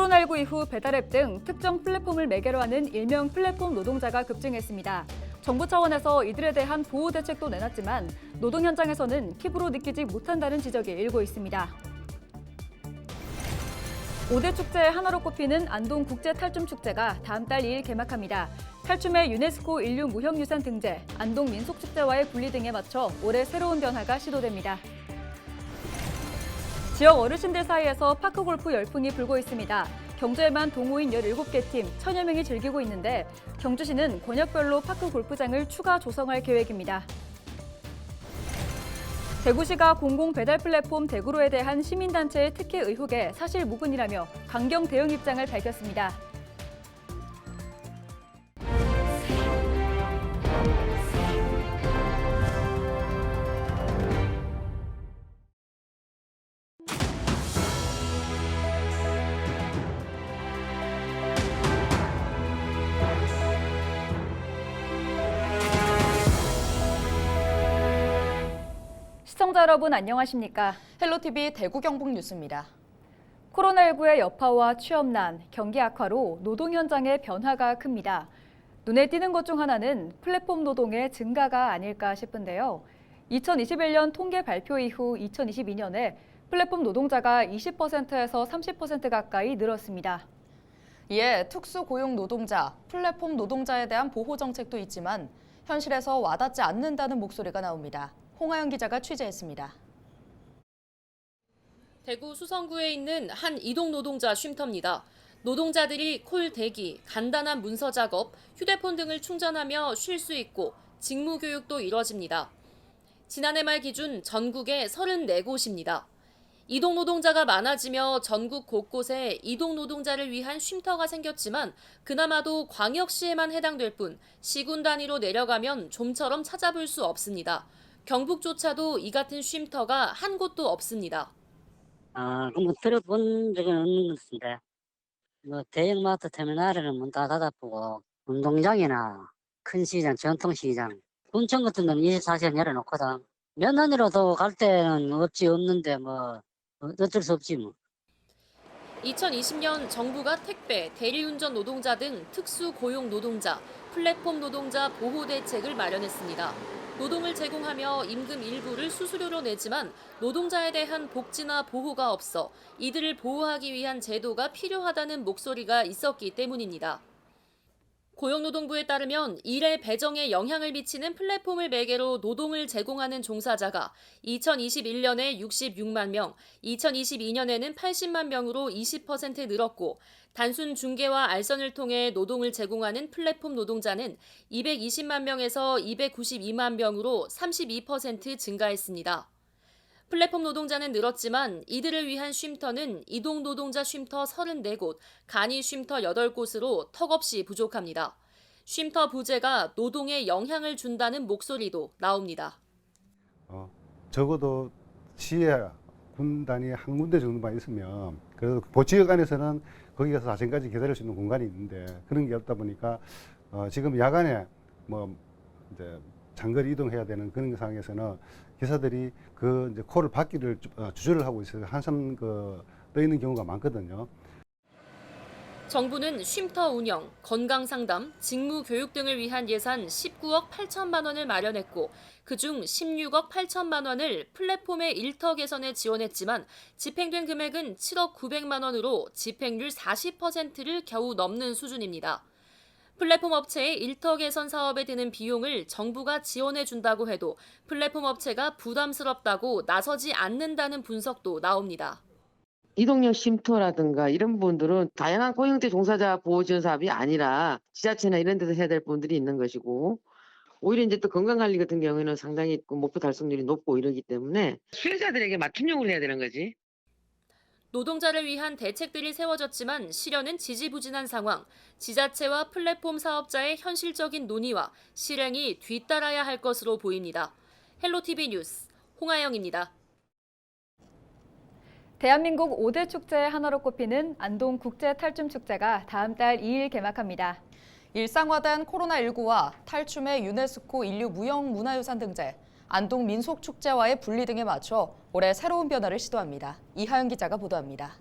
코로나19 이후 배달앱 등 특정 플랫폼을 매개로 하는 일명 플랫폼 노동자가 급증했습니다. 정부 차원에서 이들에 대한 보호 대책도 내놨지만 노동 현장에서는 피부로 느끼지 못한다는 지적이 일고 있습니다. 5대 축제의 하나로 꼽히는 안동 국제 탈춤 축제가 다음 달 2일 개막합니다. 탈춤의 유네스코 인류 무형유산 등재, 안동 민속축제와의 분리 등에 맞춰 올해 새로운 변화가 시도됩니다. 지역 어르신들 사이에서 파크 골프 열풍이 불고 있습니다. 경주에만 동호인 17개 팀, 천여 명이 즐기고 있는데 경주시는 권역별로 파크 골프장을 추가 조성할 계획입니다. 대구시가 공공 배달 플랫폼 대구로에 대한 시민단체의 특혜 의혹에 사실 무근이라며 강경 대응 입장을 밝혔습니다. 시청자 여러분 안녕하십니까? 헬로티비 대구 경북 뉴스입니다. 코로나19의 여파와 취업난, 경기 악화로 노동 현장의 변화가 큽니다. 눈에 띄는 것 중 하나는 플랫폼 노동의 증가가 아닐까 싶은데요. 2021년 통계 발표 이후 2022년에 플랫폼 노동자가 20%에서 30% 가까이 늘었습니다. 이에 특수 고용 노동자, 플랫폼 노동자에 대한 보호 정책도 있지만 현실에서 와닿지 않는다는 목소리가 나옵니다. 홍하영 기자가 취재했습니다. 대구 수성구에 있는 한 이동 노동자 쉼터입니다. 노동자들이 콜 대기, 간단한 문서 작업, 휴대폰 등을 충전하며 쉴 수 있고 직무 교육도 이뤄집니다. 지난해 말 기준 전국에 34곳입니다. 이동 노동자가 많아지며 전국 곳곳에 이동 노동자를 위한 쉼터가 생겼지만 그나마도 광역시에만 해당될 뿐 시군 단위로 내려가면 좀처럼 찾아볼 수 없습니다. 경북조차도 이 같은 쉼터가 한 곳도 없습니다. 아, 그뭐 들어본 적은 없는 것 같은데. 뭐 대형마트 터미널에는 문다 닫아보고 운동장이나 큰 시장, 전통시장, 군청 같은 데는 24시간 열어놓거든. 면허니로도 갈 때는 없지 없는데 뭐 어쩔 수 없지 뭐. 2020년 정부가 택배, 대리운전 노동자 등 특수 고용 노동자, 플랫폼 노동자 보호 대책을 마련했습니다. 노동을 제공하며 임금 일부를 수수료로 내지만 노동자에 대한 복지나 보호가 없어 이들을 보호하기 위한 제도가 필요하다는 목소리가 있었기 때문입니다. 고용노동부에 따르면 일의 배정에 영향을 미치는 플랫폼을 매개로 노동을 제공하는 종사자가 2021년에 66만 명, 2022년에는 80만 명으로 20% 늘었고 단순 중개와 알선을 통해 노동을 제공하는 플랫폼 노동자는 220만 명에서 292만 명으로 32% 증가했습니다. 플랫폼 노동자는 늘었지만 이들을 위한 쉼터는 이동 노동자 쉼터 34곳, 간이 쉼터 8곳으로 턱없이 부족합니다. 쉼터 부재가 노동에 영향을 준다는 목소리도 나옵니다. 어, 적어도 시에 군단이 한 군데 정도만 있으면 그래도 보지역 안에서는 거기 가서 자신까지 기다릴 수 있는 공간이 있는데 그런 게 없다 보니까 어, 지금 야간에 뭐 이제 장거리 이동해야 되는 그런 상황에서는 기사들이 그 이제 콜을 받기를 주- 어, 주저를 하고 있어서 한참 그 떠 있는 경우가 많거든요. 정부는 쉼터 운영, 건강 상담, 직무 교육 등을 위한 예산 19억 8천만 원을 마련했고 그중 16억 8천만 원을 플랫폼의 일터 개선에 지원했지만 집행된 금액은 7억 900만 원으로 집행률 40%를 겨우 넘는 수준입니다. 플랫폼 업체의 일터 개선 사업에 드는 비용을 정부가 지원해 준다고 해도 플랫폼 업체가 부담스럽다고 나서지 않는다는 분석도 나옵니다. 이동력 쉼터라든가 이런 분들은 다양한 고용대 종사자 보호 지원 사업이 아니라 지자체나 이런 데서 해야 될 분들이 있는 것이고 오히려 이제 또 건강관리 같은 경우에는 상당히 그 목표 달성률이 높고 이러기 때문에 수혜자들에게 맞춤형으로 해야 되는 거지. 노동자를 위한 대책들이 세워졌지만 실현은 지지부진한 상황. 지자체와 플랫폼 사업자의 현실적인 논의와 실행이 뒤따라야 할 것으로 보입니다. 헬로티비 뉴스 홍아영입니다. 대한민국 5대 축제의 하나로 꼽히는 안동 국제 탈춤 축제가 다음 달 2일 개막합니다. 일상화된 코로나19와 탈춤의 유네스코 인류 무형 문화유산 등재, 안동 민속축제와의 분리 등에 맞춰 올해 새로운 변화를 시도합니다. 이하영 기자가 보도합니다.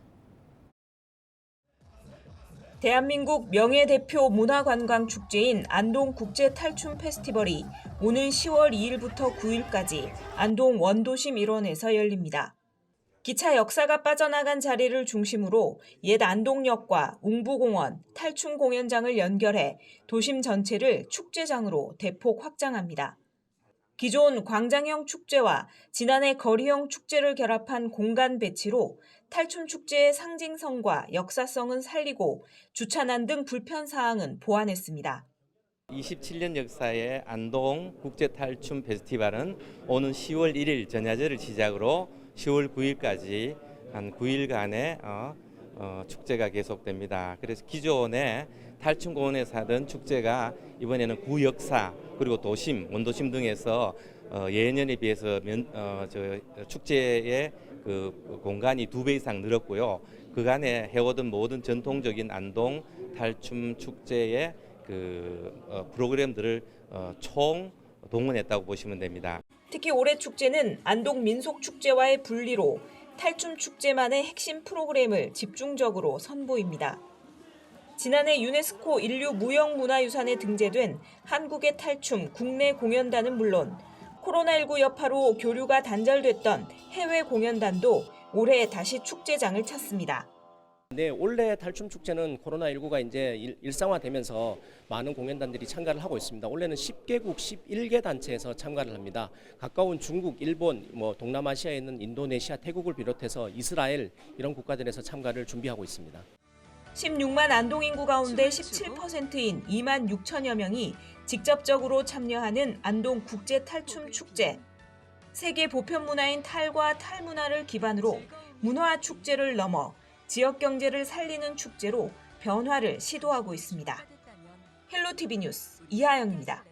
대한민국 명예대표 문화관광축제인 안동 국제 탈춤 페스티벌이 오는 10월 2일부터 9일까지 안동 원도심 일원에서 열립니다. 기차 역사가 빠져나간 자리를 중심으로 옛 안동역과 웅부공원, 탈춤 공연장을 연결해 도심 전체를 축제장으로 대폭 확장합니다. 기존 광장형 축제와 지난해 거리형 축제를 결합한 공간 배치로 탈춤 축제의 상징성과 역사성은 살리고 주차난 등 불편 사항은 보완했습니다. 27년 역사의 안동 국제 탈춤 페스티벌은 오는 10월 1일 전야제를 시작으로 10월 9일까지 한 9일간의 어, 어, 축제가 계속됩니다. 그래서 기존에 탈춤 공원에서 하던 축제가 이번에는 구역사 그리고 도심, 원도심 등에서 어, 예년에 비해서 면, 어, 저, 축제의 그 공간이 두 배 이상 늘었고요. 그간에 해오던 모든 전통적인 안동 탈춤 축제의 그 어, 프로그램들을 어, 총 동원했다고 보시면 됩니다. 특히 올해 축제는 안동 민속 축제와의 분리로 탈춤 축제만의 핵심 프로그램을 집중적으로 선보입니다. 지난해 유네스코 인류 무형문화유산에 등재된 한국의 탈춤 국내 공연단은 물론 코로나19 여파로 교류가 단절됐던 해외 공연단도 올해 다시 축제장을 찾습니다. 네, 올해 탈춤 축제는 코로나19가 이제 일- 일상화되면서 많은 공연단들이 참가를 하고 있습니다. 올해는 10개국 11개 단체에서 참가를 합니다. 가까운 중국, 일본, 뭐 동남아시아에 있는 인도네시아, 태국을 비롯해서 이스라엘 이런 국가들에서 참가를 준비하고 있습니다. 16만 안동 인구 가운데 17%인 2만 6천여 명이 직접적으로 참여하는 안동 국제 탈춤 축제. 세계 보편 문화인 탈과 탈문화를 기반으로 문화 축제를 넘어 지역 경제를 살리는 축제로 변화를 시도하고 있습니다. 헬로티비 뉴스 이하영입니다.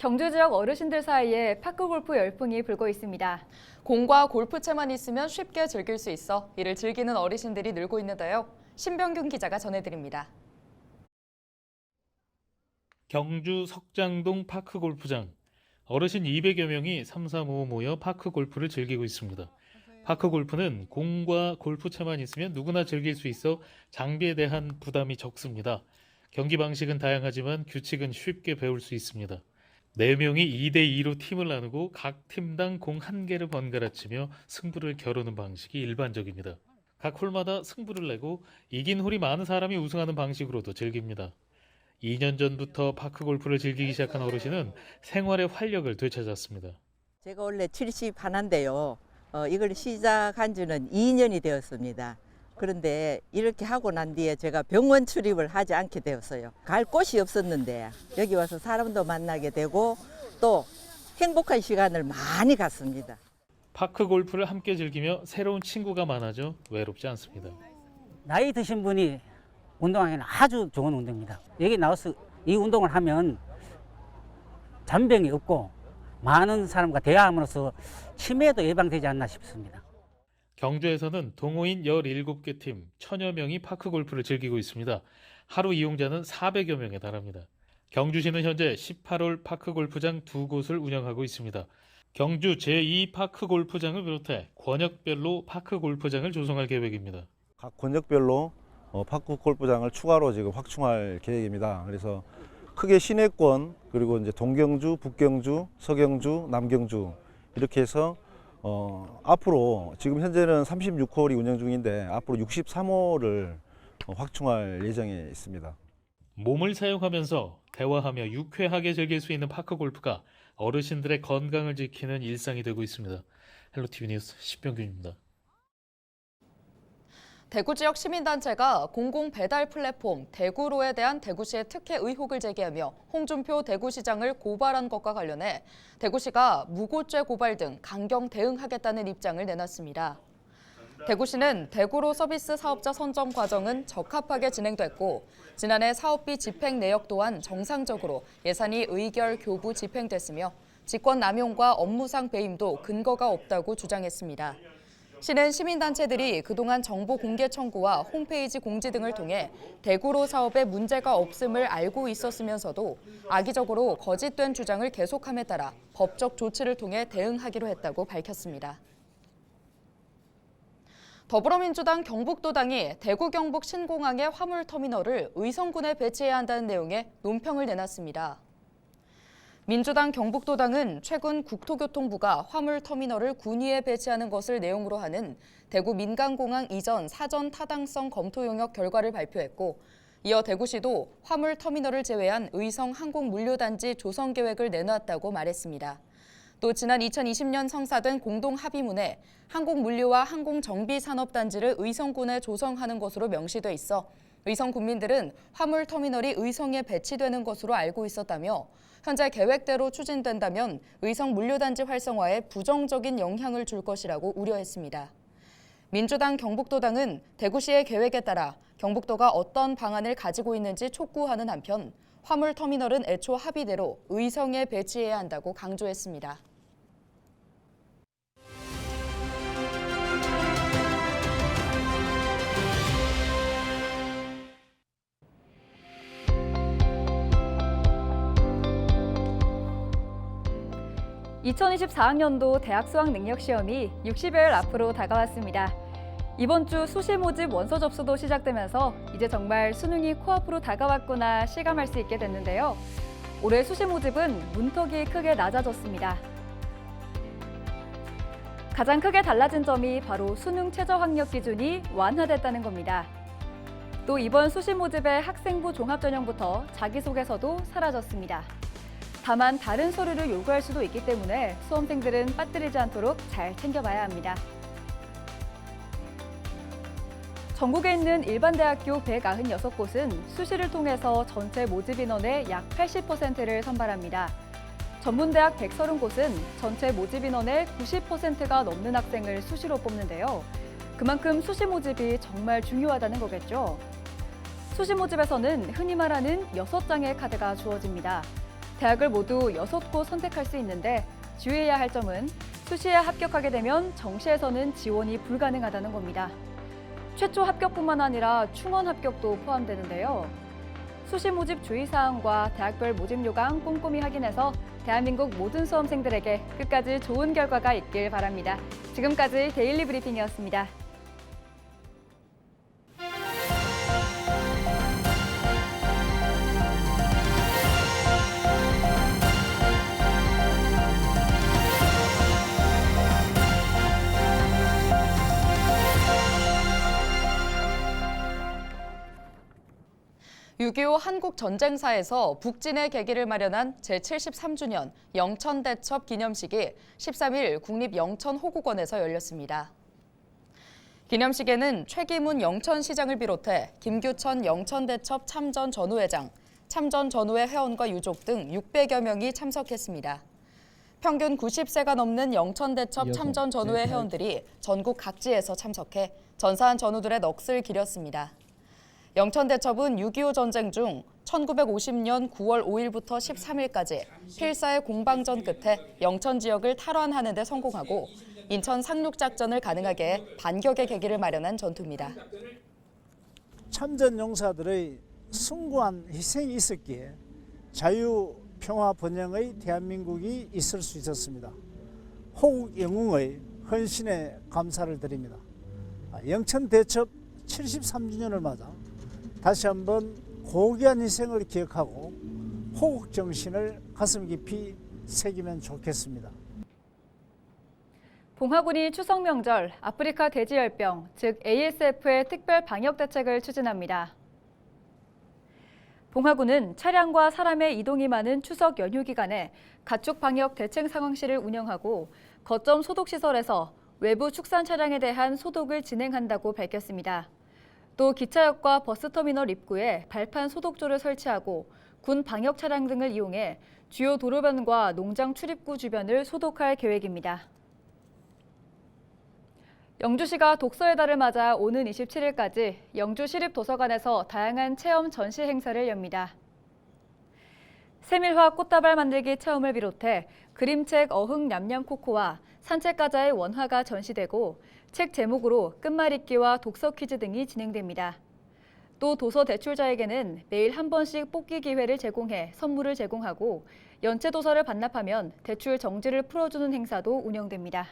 경주 지역 어르신들 사이에 파크 골프 열풍이 불고 있습니다. 공과 골프채만 있으면 쉽게 즐길 수 있어 이를 즐기는 어르신들이 늘고 있는데요. 신병균 기자가 전해드립니다. 경주 석장동 파크 골프장 어르신 200여 명이 삼삼오오 모여 파크 골프를 즐기고 있습니다. 파크 골프는 공과 골프채만 있으면 누구나 즐길 수 있어 장비에 대한 부담이 적습니다. 경기 방식은 다양하지만 규칙은 쉽게 배울 수 있습니다. 4명이 2대 2로 팀을 나누고 각 팀당 공 한 개를 번갈아 치며 승부를 겨루는 방식이 일반적입니다. 각 홀마다 승부를 내고 이긴 홀이 많은 사람이 우승하는 방식으로도 즐깁니다. 2년 전부터 파크 골프를 즐기기 시작한 어르신은 생활의 활력을 되찾았습니다. 제가 원래 70 하나인데요. 어, 이걸 시작한 지는 2년이 되었습니다. 그런데 이렇게 하고 난 뒤에 제가 병원 출입을 하지 않게 되었어요. 갈 곳이 없었는데 여기 와서 사람도 만나게 되고 또 행복한 시간을 많이 갖습니다. 파크 골프를 함께 즐기며 새로운 친구가 많아져 외롭지 않습니다. 나이 드신 분이 운동하기는 아주 좋은 운동입니다. 여기 나와서 이 운동을 하면 잔병이 없고 많은 사람과 대화함으로써 치매도 예방되지 않나 싶습니다. 경주에서는 동호인 17개 팀, 천여 명이 파크 골프를 즐기고 있습니다. 하루 이용자는 400여 명에 달합니다. 경주시는 현재 18홀 파크 골프장 두 곳을 운영하고 있습니다. 경주 제2 파크 골프장을 비롯해 권역별로 파크 골프장을 조성할 계획입니다. 각 권역별로 어, 파크 골프장을 추가로 지금 확충할 계획입니다. 그래서 크게 시내권 그리고 이제 동경주, 북경주, 서경주, 남경주 이렇게 해서 어, 앞으로 지금 현재는 36홀이 운영 중인데 앞으로 63홀을 확충할 예정에 있습니다. 몸을 사용하면서 대화하며 유쾌하게 즐길 수 있는 파크 골프가 어르신들의 건강을 지키는 일상이 되고 있습니다. 헬로티비 뉴스 신병균입니다. 대구 지역 시민단체가 공공 배달 플랫폼 대구로에 대한 대구시의 특혜 의혹을 제기하며 홍준표 대구시장을 고발한 것과 관련해 대구시가 무고죄 고발 등 강경 대응하겠다는 입장을 내놨습니다. 대구시는 대구로 서비스 사업자 선정 과정은 적합하게 진행됐고 지난해 사업비 집행 내역 또한 정상적으로 예산이 의결 교부 집행됐으며 직권 남용과 업무상 배임도 근거가 없다고 주장했습니다. 시는 시민단체들이 그동안 정보 공개 청구와 홈페이지 공지 등을 통해 대구로 사업에 문제가 없음을 알고 있었으면서도 악의적으로 거짓된 주장을 계속함에 따라 법적 조치를 통해 대응하기로 했다고 밝혔습니다. 더불어민주당 경북도당이 대구 경북 신공항의 화물터미널을 의성군에 배치해야 한다는 내용의 논평을 내놨습니다. 민주당 경북도당은 최근 국토교통부가 화물터미널을 군위에 배치하는 것을 내용으로 하는 대구 민간공항 이전 사전 타당성 검토 용역 결과를 발표했고 이어 대구시도 화물터미널을 제외한 의성 항공물류단지 조성 계획을 내놨다고 말했습니다. 또 지난 2020년 성사된 공동 합의문에 항공물류와 항공정비산업단지를 의성군에 조성하는 것으로 명시돼 있어 의성 군민들은 화물터미널이 의성에 배치되는 것으로 알고 있었다며 현재 계획대로 추진된다면 의성 물류단지 활성화에 부정적인 영향을 줄 것이라고 우려했습니다. 민주당 경북도당은 대구시의 계획에 따라 경북도가 어떤 방안을 가지고 있는지 촉구하는 한편 화물터미널은 애초 합의대로 의성에 배치해야 한다고 강조했습니다. (2024학년도) 대학 수학 능력 시험이 (60여일) 앞으로 다가왔습니다. 이번 주 수시 모집 원서 접수도 시작되면서 이제 정말 수능이 코앞으로 다가왔구나 실감할 수 있게 됐는데요. 올해 수시 모집은 문턱이 크게 낮아졌습니다. 가장 크게 달라진 점이 바로 수능 최저 학력 기준이 완화됐다는 겁니다. 또 이번 수시 모집의 학생부 종합 전형부터 자기소개서도 사라졌습니다. 다만 다른 서류를 요구할 수도 있기 때문에 수험생들은 빠뜨리지 않도록 잘 챙겨봐야 합니다. 전국에 있는 일반 대학교 196곳은 수시를 통해서 전체 모집 인원의 약 80%를 선발합니다. 전문대학 130곳은 전체 모집 인원의 90%가 넘는 학생을 수시로 뽑는데요. 그만큼 수시 모집이 정말 중요하다는 거겠죠. 수시 모집에서는 흔히 말하는 6장의 카드가 주어집니다. 대학을 모두 6곳 선택할 수 있는데 주의해야 할 점은 수시에 합격하게 되면 정시에서는 지원이 불가능하다는 겁니다. 최초 합격뿐만 아니라 충원 합격도 포함되는데요. 수시 모집 주의사항과 대학별 모집 요강 꼼꼼히 확인해서 대한민국 모든 수험생들에게 끝까지 좋은 결과가 있길 바랍니다. 지금까지 데일리 브리핑이었습니다. (6.25) 한국 전쟁사에서 북진의 계기를 마련한 제73주년 영천대첩 기념식이 13일 국립영천호국원에서 열렸습니다. 기념식에는 최기문 영천시장을 비롯해 김규천 영천대첩 참전 전우회장, 참전 전우회 회원과 유족 등 600여 명이 참석했습니다. 평균 90세가 넘는 영천대첩 참전 전우회 회원들이 전국 각지에서 참석해 전사한 전우들의 넋을 기렸습니다. 영천대첩은 6.25 전쟁 중 1950년 9월 5일부터 13일까지 필사의 공방전 끝에 영천 지역을 탈환하는 데 성공하고 인천 상륙작전을 가능하게 해 반격의 계기를 마련한 전투입니다. 참전 용사들의 숭고한 희생이 있었기에 자유, 평화, 번영의 대한민국이 있을 수 있었습니다. 호국 영웅의 헌신에 감사를 드립니다. 영천 대첩 73주년을 맞아 다시 한번 고귀한 희생을 기억하고 호국 정신을 가슴 깊이 새기면 좋겠습니다. 봉화군이 추석 명절 아프리카 돼지열병, 즉 ASF의 특별 방역 대책을 추진합니다. 봉화군은 차량과 사람의 이동이 많은 추석 연휴 기간에 가축 방역 대책 상황실을 운영하고 거점 소독 시설에서 외부 축산 차량에 대한 소독을 진행한다고 밝혔습니다. 또 기차역과 버스터미널 입구에 발판 소독조를 설치하고 군 방역 차량 등을 이용해 주요 도로변과 농장 출입구 주변을 소독할 계획입니다. 영주시가 독서의 달을 맞아 오는 27일까지 영주시립도서관에서 다양한 체험 전시 행사를 엽니다. 세밀화 꽃다발 만들기 체험을 비롯해 그림책 어흥 냠냠 코코와 산책가자의 원화가 전시되고 책 제목으로 끝말잇기와 독서 퀴즈 등이 진행됩니다. 또 도서 대출자에게는 매일 한 번씩 뽑기 기회를 제공해 선물을 제공하고 연체 도서를 반납하면 대출 정지를 풀어주는 행사도 운영됩니다.